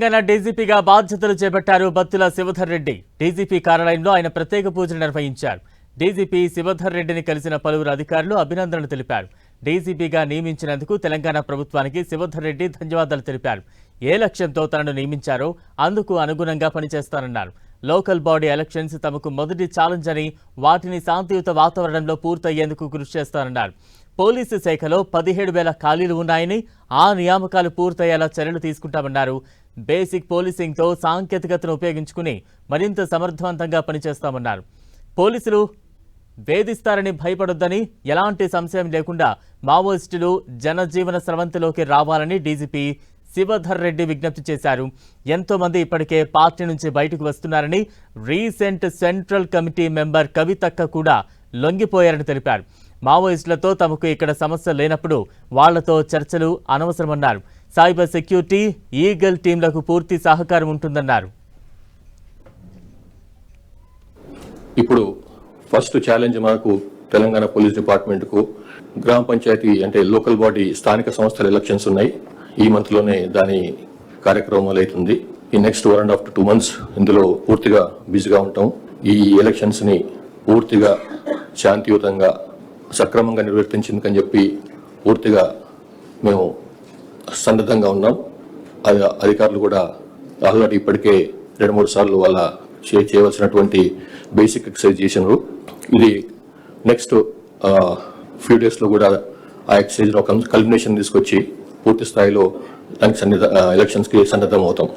తెలంగాణ డీజీపీగా బాధ్యతలు చేపట్టారు బత్తుల శివధర్ రెడ్డి. డీజీపీ కార్యాలయంలో ఆయన ప్రత్యేక పూజలు నిర్వహించారు. డీజీపీ శివధర్ రెడ్డిని కలిసిన పలువురు అధికారులు అభినందనలు తెలిపారు. డీజీపీగా నియమించినందుకు తెలంగాణ ప్రభుత్వానికి శివధర్ రెడ్డి ధన్యవాదాలు తెలిపారు. ఏ లక్ష్యంతో తనను నియమించారో అందుకు అనుగుణంగా పనిచేస్తారన్నారు లోకల్ బాడీ ఎలక్షన్స్ తమకు మొదటి ఛాలెంజ్ అని వాటిని శాంతియుత వాతావరణంలో పూర్తయ్యేందుకు కృషి చేస్తారన్నారు పోలీసు శాఖలో పదిహేడు వేల ఖాళీలు ఉన్నాయని ఆ నియామకాలు పూర్తయ్యేలా చర్యలు తీసుకుంటామన్నారు. బేసిక్ పోలీసింగ్తో సాంకేతికతను ఉపయోగించుకుని మరింత సమర్థవంతంగా పనిచేస్తామన్నారు. పోలీసులు వేధిస్తారని భయపడొద్దని ఎలాంటి సంశయం లేకుండా మావోయిస్టులు జనజీవన స్రవంతిలోకి రావాలని డీజీపీ శివధర్ రెడ్డి విజ్ఞప్తి చేశారు. ఎంతోమంది ఇప్పటికే పార్టీ నుంచి బయటకు వస్తున్నారని రీసెంట్ సెంట్రల్ కమిటీ మెంబర్ కవితక్క కూడా లొంగిపోయారని తెలిపారు. మావోయిస్టులతో తమకు ఇక్కడ సమస్య లేనప్పుడు వాళ్ళతో చర్చలు అనవసరమన్నారు. సైబర్ సెక్యూరిటీ ఈగల్ టీంలకు పూర్తి సహకారం ఉంటుందన్నారు. ఇప్పుడు ఫస్ట్ ఛాలెంజ్ మనకు తెలంగాణ పోలీస్ డిపార్ట్మెంట్కు గ్రామ పంచాయతీ అంటే లోకల్ బాడీ స్థానిక సంస్థల ఎలక్షన్స్ ఉన్నాయి. ఈ మంత్లోనే దాని కార్యక్రమం అవుతుంది. ఈ next one and half two months ఇందులో పూర్తిగా బిజీగా ఉంటాం. ఈ ఎలక్షన్స్ని పూర్తిగా శాంతియుతంగా సక్రమంగా నిర్వర్తించిందని చెప్పి పూర్తిగా మేము సన్నద్ధంగా ఉన్నాం. అది- అధికారులు కూడా ఆల్రెడీ ఇప్పటికే రెండు మూడు సార్లు వాళ్ళ చే- చేయవలసినటువంటి బేసిక్ ఎక్సర్సైజ్ చేసినారు. ఇది నెక్స్ట్ ఫ్యూ డేస్లో కూడా ఆ ఎక్సర్సైజ్లో ఒక కల్మినేషన్ తీసుకొచ్చి పూర్తి స్థాయిలో దానికి సన్నిధ ఎలక్షన్స్కి సన్నద్ధం అవుతాం